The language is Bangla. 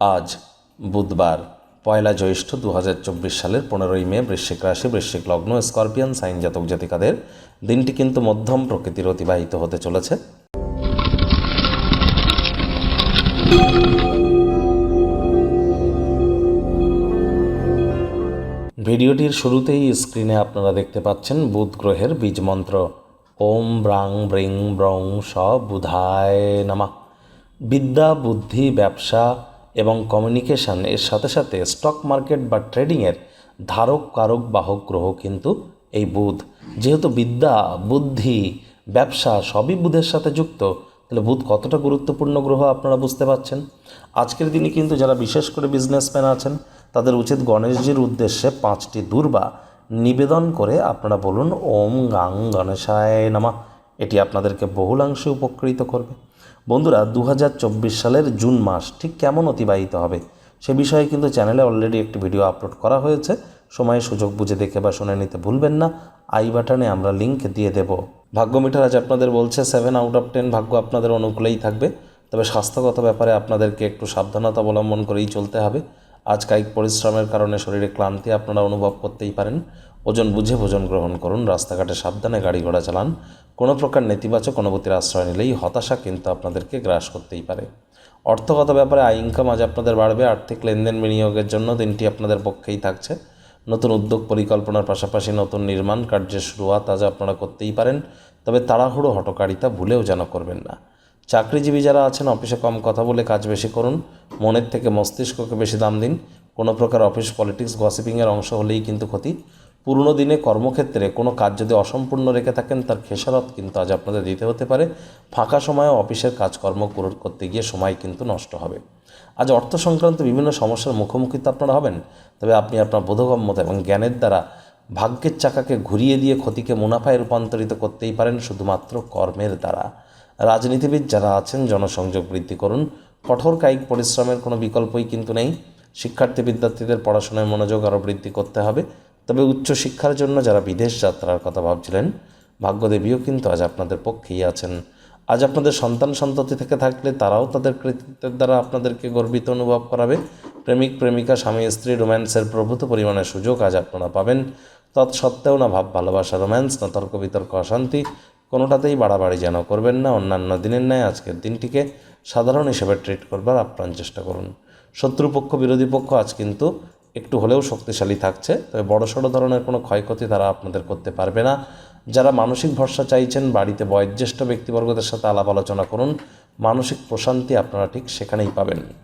আজ বুধবার, পয়লা জ্যৈষ্ঠ দু হাজার চব্বিশ সালের পনেরোই মে বৃশ্চিক রাশি, বৃশ্চিক লগ্ন, স্করপিয়ান, সাইন জাতক জাতিকাদের দিনটি কিন্তু মধ্যম প্রকৃতির অতিবাহিত হতে চলেছে। ভিডিওটির শুরুতেই স্ক্রিনে আপনারা দেখতে পাচ্ছেন বুধ গ্রহের বীজ মন্ত্র। ওম ব্রাং ব্রিং ব্রং স বুধায় নামা। বিদ্যা, বুদ্ধি, ব্যবসা এবং কমিউনিকেশন এর সাথে সাথে স্টক মার্কেট বা ট্রেডিংয়ের ধারক, কারক, বাহক, গ্রহ কিন্তু এই বুধ। যেহেতু বিদ্যা, বুদ্ধি, ব্যবসা সবই বুধের সাথে যুক্ত, তাহলে বুধ কতটা গুরুত্বপূর্ণ গ্রহ আপনারা বুঝতে পারছেন? আজকের দিনে কিন্তু যারা বিশেষ করে বিজনেসম্যান আছেন, তাদের উচিত গণেশজির উদ্দেশ্যে পাঁচটি দুর্বা নিবেদন করে আপনারা বলুন, ওম গাং গণেশায় নামা। এটি আপনাদেরকে বহুলাংশে উপকৃত করবে। বন্ধুরা দু হাজার চব্বিশ সালের জুন মাস, ঠিক কেমন অতিবাহিত হবে? সে বিষয়ে কিন্তু চ্যানেলে অলরেডি একটি ভিডিও আপলোড করা হয়েছে। সময় সুযোগ বুঝে দেখে বা শুনে নিতে ভুলবেন না। আই বাটনে আমরা লিংক দিয়ে দেব। ভাগ্য মিটার আজ আপনাদের বলছে সেভেন আউট অফ টেন ভাগ্য আপনাদের অনুকূলেই থাকবে। তবে স্বাস্থ্যগত ব্যাপারে আপনাদেরকে একটু সাবধানতা অবলম্বন করেই চলতে হবে। আজ কায়িক পরিশ্রমের কারণে শরীরে ক্লান্তি আপনারা অনুভব করতেই পারেন। ওজন বুঝে ভোজন গ্রহণ করুন, রাস্তাঘাটে সাবধানে গাড়ি ঘোড়া চালান। কোনো প্রকার নেতিবাচক অনুভূতির আশ্রয় নিলেই হতাশা কিন্তু আপনাদেরকে গ্রাস করতেই পারে। অর্থগত ব্যাপারে আয় ইনকাম আজ আপনাদের বাড়বে, আর্থিক লেনদেন বিনিয়োগের জন্য দিনটি আপনাদের পক্ষেই থাকছে। নতুন উদ্যোগ পরিকল্পনার পাশাপাশি নতুন নির্মাণ কার্যের শুরুয়াত আজ আপনারা করতেই পারেন, তবে তাড়াহুড়ো হটকারিতা ভুলেও যেন করবেন না। চাকরিজীবী যারা আছেন, অফিসে কম কথা বলে কাজ বেশি করুন, মনের থেকে মস্তিষ্ককে বেশি দাম দিন। কোনো প্রকার অফিস পলিটিক্স, গসিপিংয়ের অংশ হলেই কিন্তু ক্ষতি। পুরনো দিনে কর্মক্ষেত্রে কোনো কাজ যদি অসম্পূর্ণ রেখে থাকেন, তার খেসারত কিন্তু আজ আপনাদের দিতে হতে পারে। ফাঁকা সময়ে অফিসের কাজকর্ম পূরণ করতে গিয়ে সময় কিন্তু নষ্ট হবে। আজ অর্থ সংক্রান্ত বিভিন্ন সমস্যার মুখোমুখি তো আপনারা হবেন, তবে আপনি আপনার বোধগম্যতা এবং জ্ঞানের দ্বারা ভাগ্যের চাকাকে ঘুরিয়ে দিয়ে ক্ষতিকে মুনাফায় রূপান্তরিত করতেই পারেন শুধুমাত্র কর্মের দ্বারা। রাজনীতিবিদ যারা আছেন, জনসংযোগ বৃদ্ধি করুন। কঠোর কায়িক পরিশ্রমের কোনো বিকল্পই কিন্তু নেই। শিক্ষার্থী বিদ্যার্থীদের পড়াশোনায় মনোযোগ আরও বৃদ্ধি করতে হবে। তবে উচ্চশিক্ষার জন্য যারা বিদেশ যাত্রার কথা ভাবছিলেন, ভাগ্যদেবীও কিন্তু আজ আপনাদের পক্ষেই আছেন। আজ আপনাদের সন্তান সন্ততি থেকে থাকলে তারাও তাদের কৃতিত্বের দ্বারা আপনাদেরকে গর্বিত অনুভব করাবে। প্রেমিক, প্রেমিকা, স্বামী, স্ত্রী, রোম্যান্সের প্রভূত পরিমাণে সুযোগ আজ আপনারা পাবেন। তৎসত্ত্বেও না ভাব, ভালোবাসা, রোম্যান্স, না তর্ক বিতর্ক, অশান্তি, কোনোটাতেই বাড়াবাড়ি যেন করবেন না। অন্যান্য দিনের ন্যায় আজকের দিনটিকে সাধারণ হিসেবে ট্রিট করবার আপ্রাণ চেষ্টা করুন। শত্রুপক্ষ, বিরোধী পক্ষ আজ কিন্তু একটু হলেও শক্তিশালী থাকছে, তবে বড়সড় ধরনের কোনো ক্ষয়ক্ষতি তারা আপনাদের করতে পারবে না। যারা মানসিক ভরসা চাইছেন, বাড়িতে বয়োজ্যেষ্ঠ ব্যক্তিবর্গদের সাথে আলাপ আলোচনা করুন, মানসিক প্রশান্তি আপনারা ঠিক সেখানেই পাবেন।